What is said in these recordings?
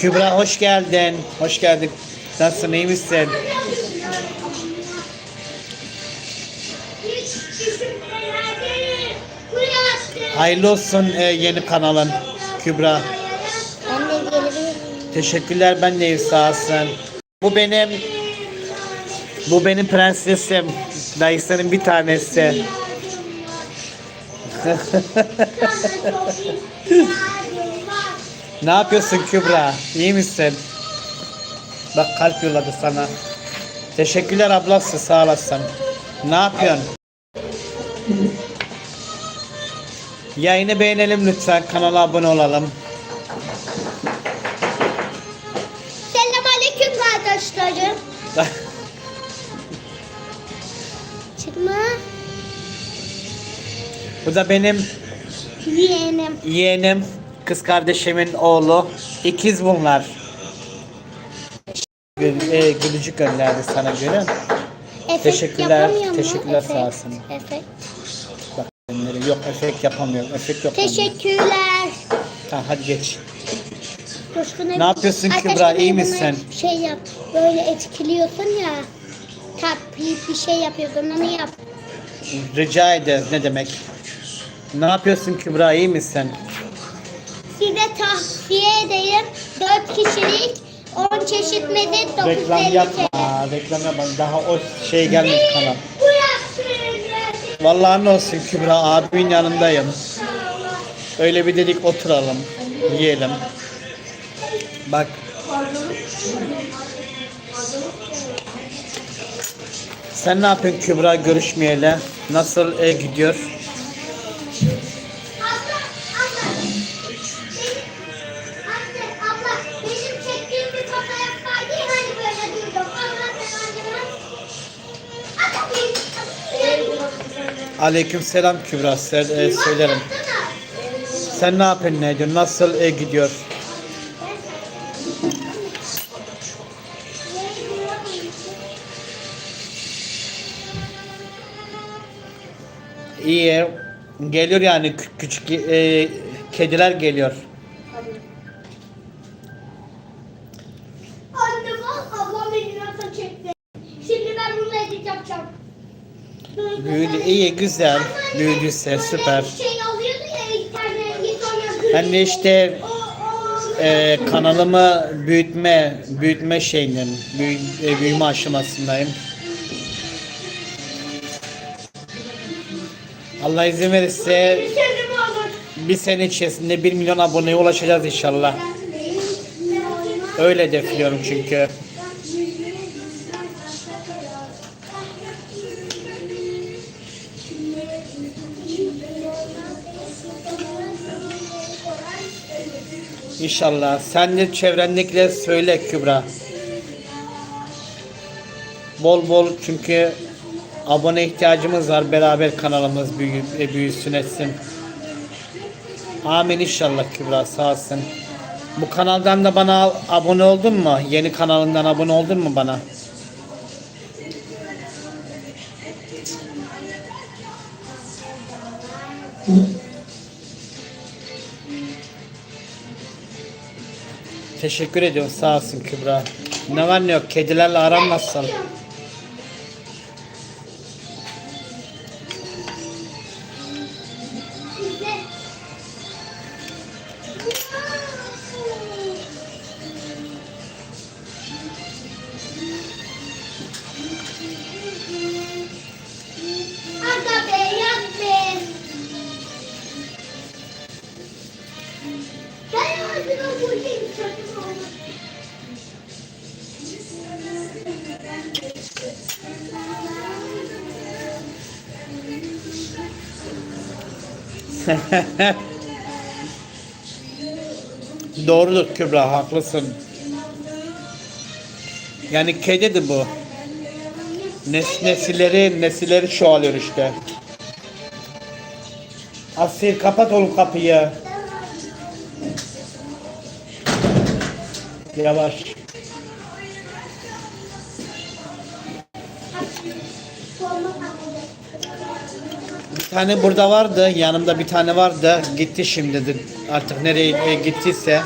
Kübra hoş geldin. Hoş geldin. Nasılsın iyi misin? Hayırlı olsun e, yeni kanalın Kübra. Teşekkürler ben de sağ olsun. Bu benim bu benim prensesim. Dayısının bir tanesi. Ne yapıyorsun Kübra? İyi misin? Bak kalp yolladı sana. Teşekkürler ablası sağ olasın. Ne yapıyorsun? Yayını beğenelim lütfen. Kanala abone olalım. Selamünaleyküm arkadaşlarım. Çıkma. Bu da benim Yeğenim. yeğenim, kız kardeşimin oğlu. İkiz bunlar. Gül, e, gülücük gönderdi sana göre. Efekt Teşekkürler, mu? teşekkürler, Efekt, sağ olsun. Efekt. Bak yok efekt yapamıyorum. Efekt yok. Teşekkürler. Tamam hadi geç. Coşkun'a- Ne yapıyorsun Kübra, Arkadaşlar, iyi bana misin? Şey yap. Böyle etkiliyorsun ya. Kalp bir şey yapıyordun onu yap. Rica ederiz ne demek. Ne yapıyorsun Kübra iyi misin? Size tavsiye ederim. 4 kişilik 10 çeşit meze 950 Reklam yapma. Reklam yapma. Daha o şey gelmiş kanal. Vallahi ne olsun Kübra abimin yanındayım. Öyle bir dedik oturalım. Yiyelim. Bak. Sen ne yapıyorsun Kübra görüşmeyeli? Nasıl e, gidiyor? Aleyküm selam Kübra. Sen, e, söylerim. Sen ne yapıyorsun ne ediyorsun? Nasıl e, gidiyor? İyi. Geliyor yani kü- küçük e, kediler geliyor. İyi güzel. Büyüdüyse süper. Şey Ben de işte e, kanalımı büyütme büyütme şeyinin büyü, e, büyüme aşamasındayım. Allah izin verirse olur. bir sene içerisinde 1 milyon aboneye ulaşacağız inşallah. Öyle hedefliyorum çünkü. İnşallah. Sen de çevrendekilere söyle Kübra. Bol bol çünkü abone ihtiyacımız var. Beraber kanalımız büyü, e, büyüsün etsin. Amin inşallah Kübra sağ olsun. Bu kanaldan da bana abone oldun mu? Yeni kanalından abone oldun mu bana? Teşekkür ediyorum sağ olsun Kübra. Ne var ne yok kedilerle aram nasıl? Doğrudur Kübra haklısın. Yani kedidir bu. Nes nesilleri nesilleri çoğalıyor işte. Asil kapat oğlum kapıyı. Yavaş. tane burada vardı. Yanımda bir tane vardı. Gitti şimdi. Artık nereye e, gittiyse.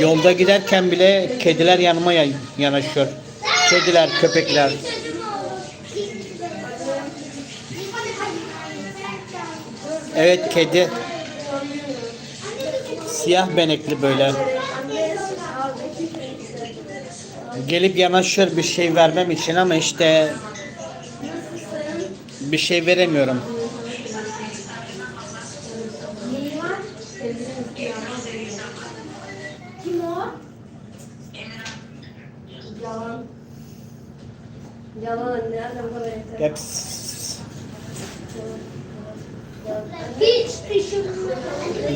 Yolda giderken bile kediler yanıma yanaşıyor. Kediler, köpekler. Evet kedi. Siyah benekli böyle. Gelip yanaşıyor bir şey vermem için ama işte bir şey veremiyorum. Kim o? Yalan. Yalan nereden yeter? Hep Hiç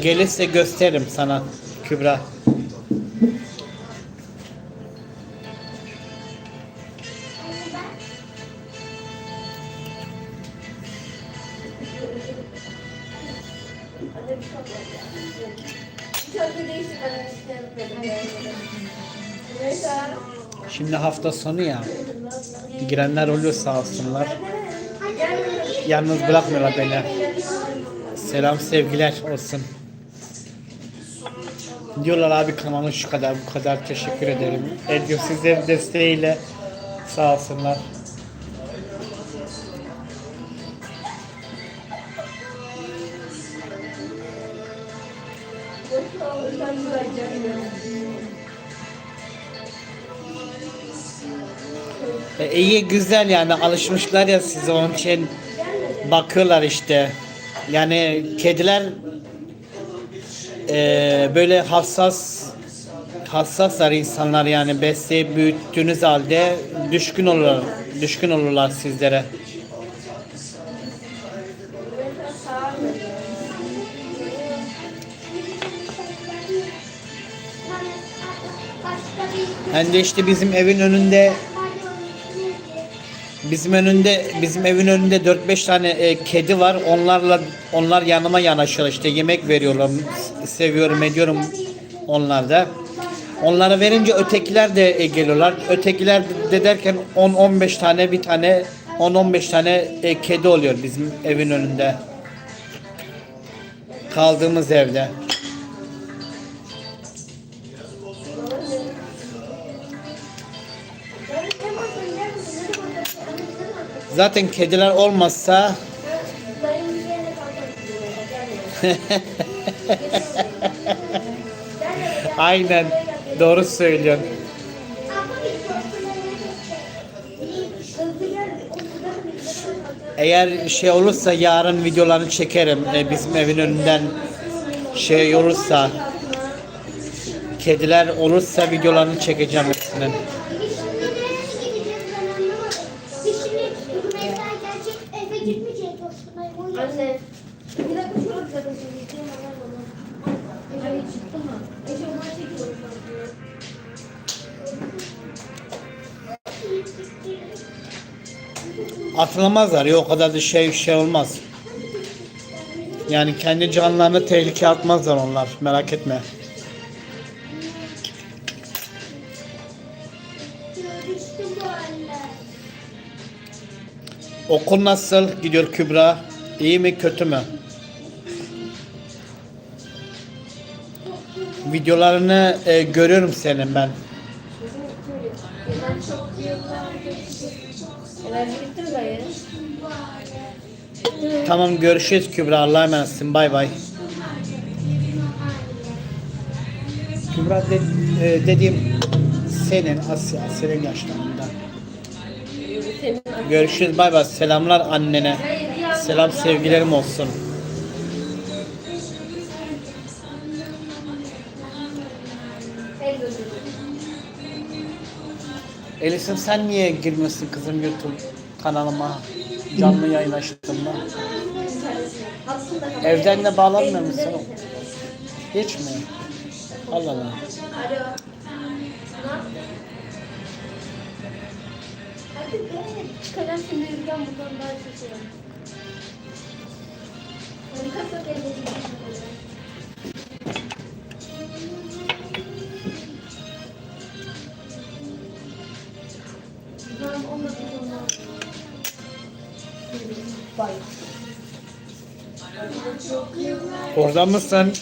gelirse gösteririm sana Kübra. Şimdi hafta sonu ya. Girenler oluyor sağ olsunlar. Yalnız bırakmıyorlar beni. Selam sevgiler olsun. Diyorlar abi kanalın şu kadar bu kadar teşekkür ederim. Ediyor sizlerin desteğiyle sağ olsunlar. E, iyi güzel yani alışmışlar ya size onun için bakıyorlar işte. Yani kediler e, böyle hassas hassaslar insanlar yani besleyip büyüttüğünüz halde düşkün olurlar. Düşkün olurlar sizlere. Hem de işte bizim evin önünde bizim önünde bizim evin önünde 4-5 tane e, kedi var. Onlarla onlar yanıma yanaşıyor işte yemek veriyorum. Seviyorum ediyorum onlar da. Onlara verince ötekiler de e, geliyorlar. Ötekiler de derken 10-15 tane bir tane 10-15 tane e, kedi oluyor bizim evin önünde. Kaldığımız evde. Zaten kediler olmazsa aynen doğru söylüyorsun. Eğer şey olursa yarın videolarını çekerim. Ee, bizim evin önünden şey olursa kediler olursa videolarını çekeceğim hepsinin. Atlamazlar ya o kadar da şey şey olmaz. Yani kendi canlarını tehlikeye atmazlar onlar merak etme. Okul nasıl gidiyor Kübra? İyi mi kötü mü? Videolarını e, görüyorum senin ben. Ben çok yıllar Enerji bitti mi dayı? Tamam görüşürüz Kübra. Allah'a emanetsin. Bay bay. Kübra de, e, dediğim senin Asya, senin yaşlarında. Görüşürüz. Bay bay. Selamlar annene. Selam sevgilerim olsun. Elis'im sen niye girmiyorsun kızım YouTube kanalıma? Canlı yayın? Aslında Evden de bağlanmıyor musun? Hiç mi? Allah Allah. Çıkacağım şimdi yürüyeceğim buradan daha. Hadi kapat elleri. Ben Orada mısın?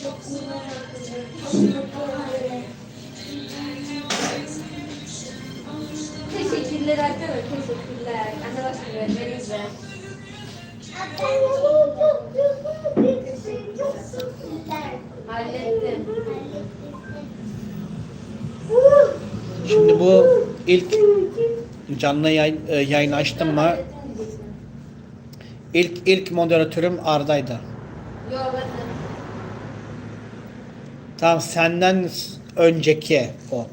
Teşekkürler arkadaşlar. Teşekkürler. Şimdi bu ilk canlı yayın, e, yayın açtım mı? İlk ilk moderatörüm Arda'ydı. Yok ben Tamam senden önceki o.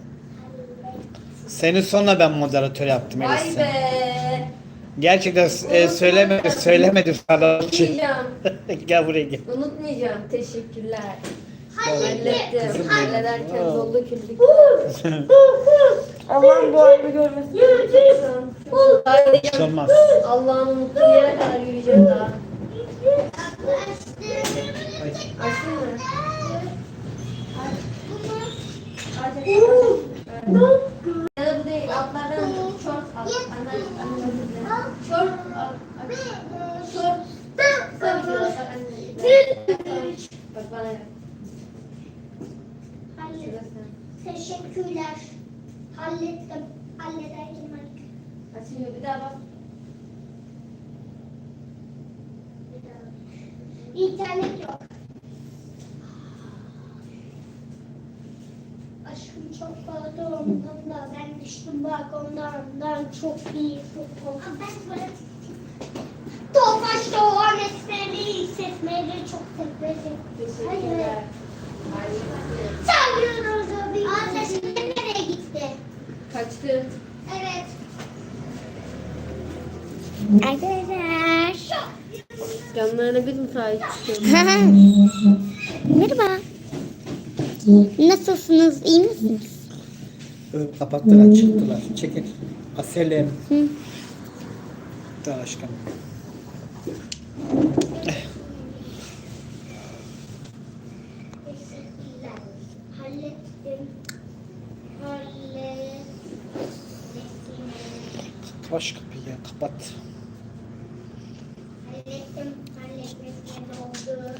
Seni sonra ben moderatör yaptım Vay Elisa. be. Gerçekten e, söylemedim, söylemedim sana. Unutmayacağım. gel buraya gel. Unutmayacağım. Teşekkürler. Hallettim. Hallederken Aa. doldu küllük. Allah'ım bu halimi görmesin. Hiç olmaz. Allah'ın mutlu yere kadar yürüyeceğim daha. Ya da bu değil. Altlardan şort al. Şort al. Şort. Bak bana yap. Şurası. Teşekkürler. Hallettim. Hallederken hadi. Açılıyor. Bir daha bak. İnternet yok. Aşkım çok fazla ondan da ben düştüm bak onlardan çok iyi çok korktum. Ben böyle Tofaş Doğan esmerleri hissetmeleri çok severim. Teşekkürler. Hallettim. Çalıyoruz abi. Anne şimdi nereye gitti? Kaçtı. Evet. Arkadaşlar. Canlarına bir mi sahip çıkıyorsun? Merhaba. Nasılsınız? İyi misiniz? Kapattılar, çıktılar. Çekil. Aselem. Hı. Dur aşkım. Baş kapıyı kapat. Hallettim. Halletmesine de oldu.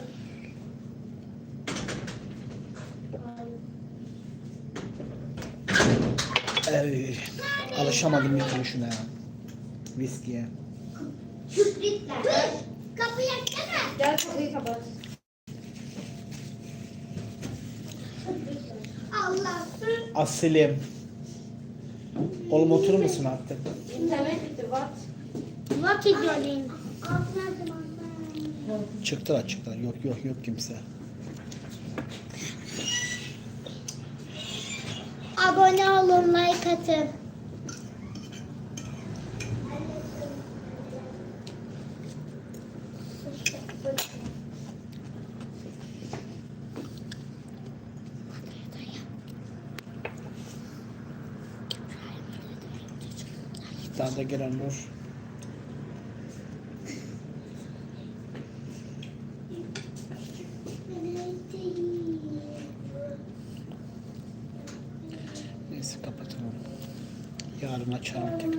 Ey, alışamadım bir türlü şuna ya. Viskiye. Kükritler. Kapıyı açsana. Gel kapıyı kapat. Allah. Aselim. Oğlum oturur musun artık? İnternet bitti. What? What is your name? Çıktılar çıktılar. Yok yok yok kimse. Abone olun, like atın. Daha da gelen Nur. Neyse kapatalım. Yarın açarım tekrar.